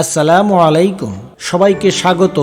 আসসালামু আলাইকুম। সবাইকে স্বাগত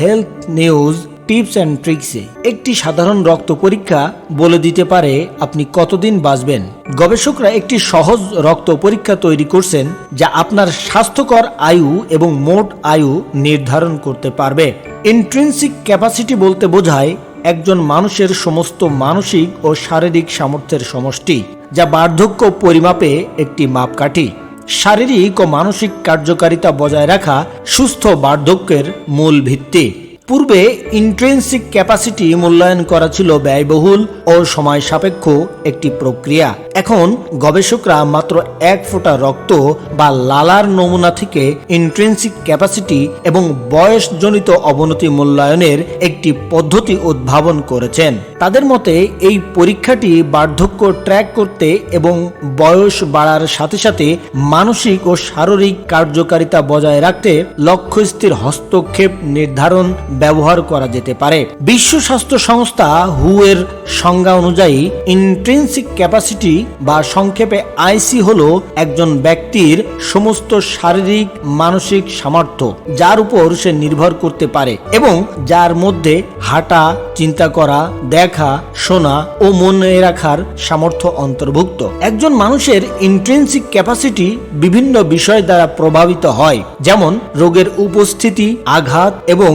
হেলথ নিউজ, টিপস অ্যান্ড ট্রিক্সে। একটি সাধারণ রক্ত পরীক্ষা বলে দিতে পারে আপনি কতদিন বাঁচবেন। গবেষকরা একটি সহজ রক্ত পরীক্ষা তৈরি করছেন যা আপনার স্বাস্থ্যকর আয়ু এবং মোট আয়ু নির্ধারণ করতে পারবে। ইন্ট্রিনসিক ক্যাপাসিটি বলতে বোঝায় একজন মানুষের সমস্ত মানসিক ও শারীরিক সামর্থ্যের সমষ্টি, যা বার্ধক্য পরিমাপে একটি মাপকাঠি। শারীরিক ও মানসিক কার্যকারিতা বজায় রাখা সুস্থ বার্ধক্যের মূল ভিত্তি। পূর্বে ইন্ট্রেন্সিক ক্যাপাসিটি মূল্যায়ন করা ছিল ব্যয়বহুল ও সময় সাপেক্ষ একটি প্রক্রিয়া। এখন গবেষকরা মাত্র এক ফোঁটা রক্ত বা লালার নমুনা থেকে ইন্ট্রেন্সিক ক্যাপাসিটি এবং বয়সজনিত অবনতি মূল্যায়নের একটি পদ্ধতি উদ্ভাবন করেছেন। তাদের মতে, এই পরীক্ষাটি বার্ধক্য ট্র্যাক করতে এবং বয়স বাড়ার সাথে সাথে মানসিক ও শারীরিক কার্যকারিতা বজায় রাখতে লক্ষ্যস্থির হস্তক্ষেপ নির্ধারণ ব্যবহার করা যেতে পারে। বিশ্ব স্বাস্থ্য সংস্থা হু এর সংজ্ঞা অনুযায়ী ইন্ট্রেন্সিক ক্যাপাসিটি বা সংক্ষেপে আইসি হল একজন ব্যক্তির সমস্ত শারীরিক, মানসিক সামর্থ্য, যার উপর সে নির্ভর করতে পারে এবং যার মধ্যে হাঁটা, চিন্তা করা, দেখা, শোনা ও মনে রাখার সামর্থ্য অন্তর্ভুক্ত। একজন মানুষের ইন্ট্রেন্সিক ক্যাপাসিটি বিভিন্ন বিষয় দ্বারা প্রভাবিত হয়, যেমন রোগের উপস্থিতি, আঘাত এবং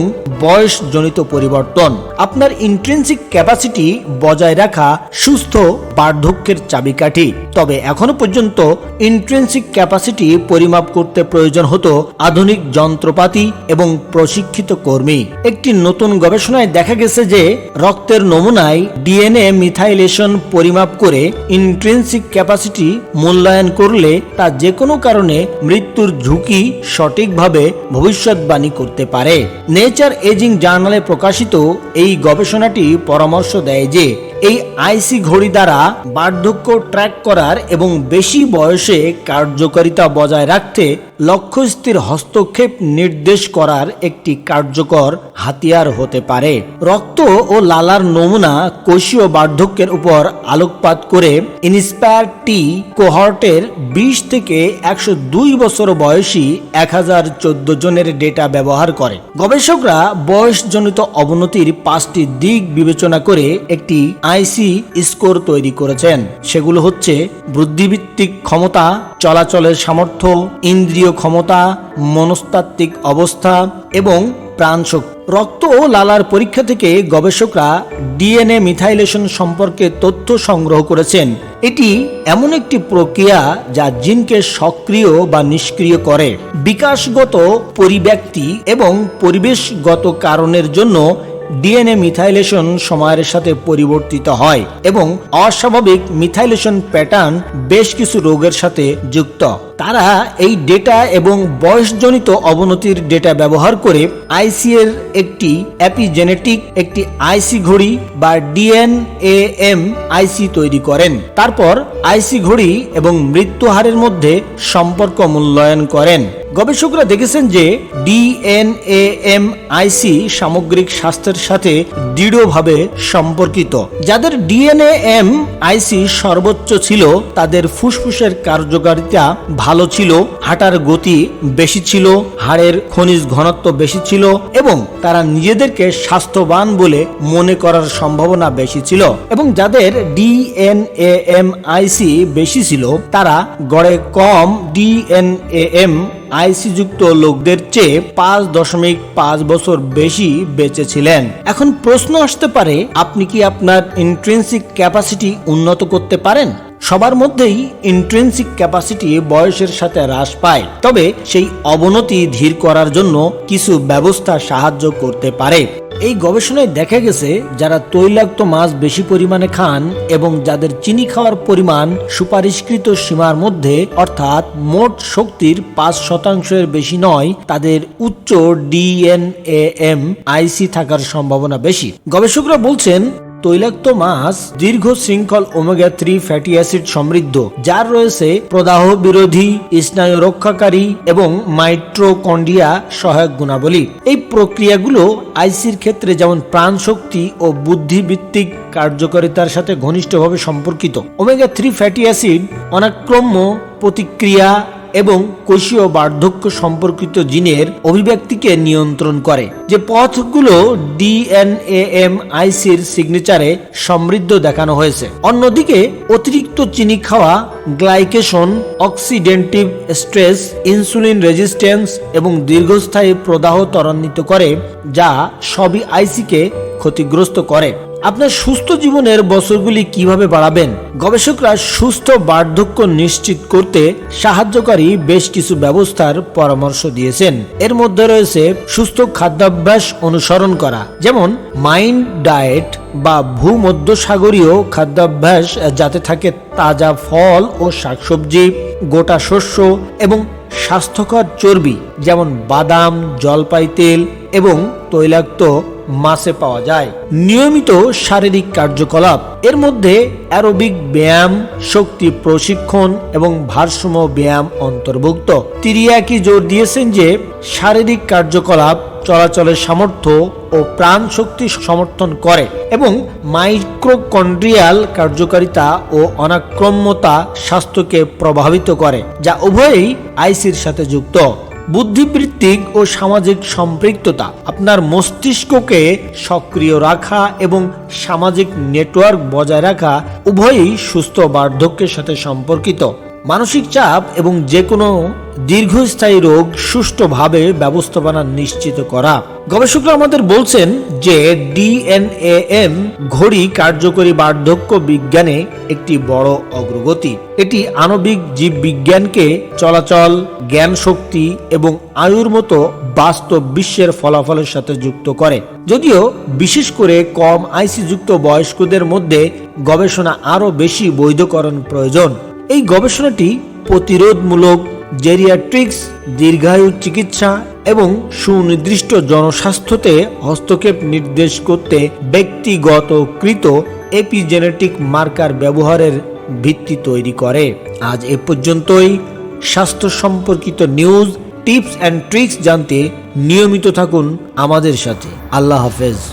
বয়সজনিত পরিবর্তন। আপনার ইন্ট্রেন্সিক ক্যাপাসিটি বজায় রাখা সুস্থ বার্ধক্যের চাবিকাঠি। তবে এখনও পর্যন্ত ইন্ট্রিনসিক ক্যাপাসিটি পরিমাপ করতে প্রয়োজন হতো আধুনিক যন্ত্রপাতি এবং প্রশিক্ষিত কর্মী। একটি নতুন গবেষণায় দেখা গেছে যে, রক্তের নমুনায় ডিএনএ মিথাইলেশন পরিমাপ করে ইন্ট্রিনসিক ক্যাপাসিটি মূল্যায়ন করলে তা যে কোনো কারণে মৃত্যুর ঝুঁকি সঠিকভাবে ভবিষ্যৎবাণী করতে পারে। নেচার এজিং জার্নালে প্রকাশিত এই গবেষণাটি পরামর্শ দেয় যে এই আইসি ঘড়ি দ্বারা বার্ধক্য ট্র্যাক করার এবং বেশি বয়সে কার্যকারিতা বজায় রাখতে লক্ষ্যস্থির হস্তক্ষেপ নির্দেশ করার একটি কার্যকর হাতিয়ার হতে পারে। রক্ত ও লালার নমুনা কোষীয় বার্ধক্যের উপর আলোকপাত করে ইন্সপায়ার টি কোহর্টের বিশ থেকে একশো দুই বছর বয়সী এক হাজার চোদ্দ জনের ডেটা ব্যবহার করে। গবেষকরা বয়সজনিত অবনতির পাঁচটি দিক বিবেচনা করে একটি আইসি স্কোর তৈরি করেছেন। সেগুলো হচ্ছে বুদ্ধিভিত্তিক ক্ষমতা, চলাচলের সামর্থ্য, ইন্দ্রিয় ক্ষমতা, মনস্তাত্ত্বিক অবস্থা এবং প্রাণশক্তি। রক্ত ও লালার পরীক্ষা থেকে গবেষকরা ডিএনএ মিথাইলেশন সম্পর্কে তথ্য সংগ্রহ করেছেন। এটি এমন একটি প্রক্রিয়া যা জিনকে সক্রিয় বা নিষ্ক্রিয় করে। বিকাশগত পরিব্যক্তি এবং পরিবেশগত কারণের জন্য ডিএনএ মিথাইলেশন সময়ের সাথে পরিবর্তিত হয় এবং অস্বাভাবিক মিথাইলেশন প্যাটার্ন বেশ কিছু রোগের সাথে যুক্ত। তারা এই ডেটা এবং বয়সজনিত অবনতির ডেটা ব্যবহার করে আইসি এর একটি অ্যাপিজেনেটিক একটি আইসি ঘড়ি বা ডিএনএএম আইসি তৈরি করেন। তারপর আইসি ঘড়ি এবং মৃত্যু হারের মধ্যে সম্পর্ক মূল্যায়ন করেন। গবেষকরা দেখেছেন যে ডিএনএএম আইসি সামগ্রিক স্বাস্থ্যের সাথে দৃঢ়ভাবে সম্পর্কিত। যাদের ডিএনএএম আইসি সর্বোচ্চ ছিল, তাদের ফুসফুসের কার্যকারিতা ভালো ছিল, হাঁটার গতি বেশি ছিল, হাড়ের খনিজ ঘনত্ব বেশি ছিল এবং তারা নিজেদেরকে স্বাস্থ্যবান বলে মনে করার সম্ভাবনা বেশি ছিল। এবং যাদের ডিএনএএম আইসি বেশি ছিল, তারা গড়ে কম ডিএনএএম আইসি যুক্ত লোকদের চেয়ে পাঁচ দশমিক পাঁচ বছর বেশি বেঁচে ছিলেন এখন প্রশ্ন আসতে পারে, আপনি কি আপনার ইন্ট্রেন্সিক ক্যাপাসিটি উন্নত করতে পারেন? সবার মধ্যেই ইন্ট্রেন্সিক ক্যাপাসিটি বয়সের সাথে হ্রাস পায়, তবে সেই অবনতি ধীর করার জন্য কিছু ব্যবস্থা সাহায্য করতে পারে। এই গবেষণায় দেখা গেছে যারা তৈলাক্ত মাছ বেশি পরিমাণে খান এবং যাদের চিনি খাওয়ার পরিমাণ সুপারিশকৃত সীমার মধ্যে, অর্থাৎ মোট শক্তির পাঁচ শতাংশের বেশি নয়, তাদের উচ্চ ডিএনএএম আইসি থাকার সম্ভাবনা বেশি। গবেষকরা বলছেন তৈলাক্ত মাছ দীর্ঘ শৃঙ্খল ওমেগা থ্রি ফ্যাটি অ্যাসিড সমৃদ্ধ, যার রয়েছে প্রদাহ বিরোধী স্নায়ু রক্ষাকারী এবং মাইট্রোকন্ডিয়া সহায়ক গুণাবলী। এই প্রক্রিয়াগুলো আইসির ক্ষেত্রে যেমন প্রাণ শক্তি ও বুদ্ধিভিত্তিক কার্যকারিতার সাথে ঘনিষ্ঠভাবে সম্পর্কিত। ওমেগা থ্রি ফ্যাটি অ্যাসিড অনাক্রম্য প্রতিক্রিয়া এবং কোষীয় বার্ধক্য সম্পর্কিত জিনের অভিব্যক্তিকে নিয়ন্ত্রণ করে, যে পথগুলো ডিএনএএম আইসির সিগনেচারে সমৃদ্ধ দেখানো হয়েছে। অন্যদিকে, অতিরিক্ত চিনি খাওয়া, glycation, oxidative stress, insulin resistance এবং দীর্ঘস্থায়ী প্রদাহ ত্বরান্বিত করে, যা সবই আইসিকে ক্ষতিগ্রস্ত করে। আপনার সুস্থ জীবনের বছরগুলি কীভাবে বাড়াবেন? গবেষকরা সুস্থ বার্ধক্য নিশ্চিত করতে সাহায্যকারী বেশ কিছু ব্যবস্থার পরামর্শ দিয়েছেন। এর মধ্যে রয়েছে সুস্থ খাদ্যাভ্যাস অনুসরণ করা, যেমন মাইন্ড ডায়েট বা ভূমধ্যসাগরীয় খাদ্যাভ্যাস, যাতে থাকে তাজা ফল ও শাকসবজি, গোটা শস্য এবং স্বাস্থ্যকর চর্বি, যেমন বাদাম, জলপাই তেল এবং তৈলাক্ত মাছে পাওয়া যায়। নিয়মিত শারীরিক কার্যকলাপ, এর মধ্যে অ্যারোবিক ব্যায়াম, শক্তি প্রশিক্ষণ এবং ভারসাম্য ব্যায়াম অন্তর্ভুক্ত। তিরিয়াকি জোর দিয়েছেন যে, শারীরিক কার্যকলাপ চলাচলের সামর্থ্য ও প্রাণ শক্তি সমর্থন করে এবং মাইক্রোকন্ড্রিয়াল কার্যকারিতা ও অনাক্রম্যতা স্বাস্থ্যকে প্রভাবিত করে, যা উভয়ই আইসির সাথে যুক্ত। বুদ্ধিবৃত্তিক ও সামাজিক সম্পৃক্ততা আপনার মস্তিষ্ককে সক্রিয় রাখা এবং সামাজিক নেটওয়ার্ক বজায় রাখা উভয়ই সুস্থ বার্ধক্যের সাথে সম্পর্কিত। মানসিক চাপ এবং যে কোনো দীর্ঘস্থায়ী রোগ সুষ্ঠুভাবে ব্যবস্থাপনা নিশ্চিত করা। গবেষকরা আমাদের বলছেন যে ডিএনএএম ঘড়ি কার্যকরী বার্ধক্য বিজ্ঞানে একটি বড় অগ্রগতি। এটি আণবিক জীববিজ্ঞানকে চলাচল জ্ঞান শক্তি এবং আয়ুর মতো বাস্তব বিশ্বের ফলাফলের সাথে যুক্ত করে। যদিও বিশেষ করে কম আইসিযুক্ত বয়স্কদের মধ্যে গবেষণা আরও বেশি বৈধকরণ প্রয়োজন। এই গবেষণাটি প্রতিরোধমূলক জেরিয়াট্রিক্স, দীর্ঘায়ু চিকিৎসা এবং সুনির্দিষ্ট জনস্বাস্থ্যতে হস্তক্ষেপ নির্দেশ করতে ব্যক্তিগতকৃত এপিজেনেটিক মার্কার ব্যবহারের ভিত্তি তৈরি করে। আজ এ পর্যন্তই। স্বাস্থ্য সম্পর্কিত নিউজ, টিপস অ্যান্ড ট্রিক্স জানতে নিয়মিত থাকুন আমাদের সাথে। আল্লাহ হাফেজ।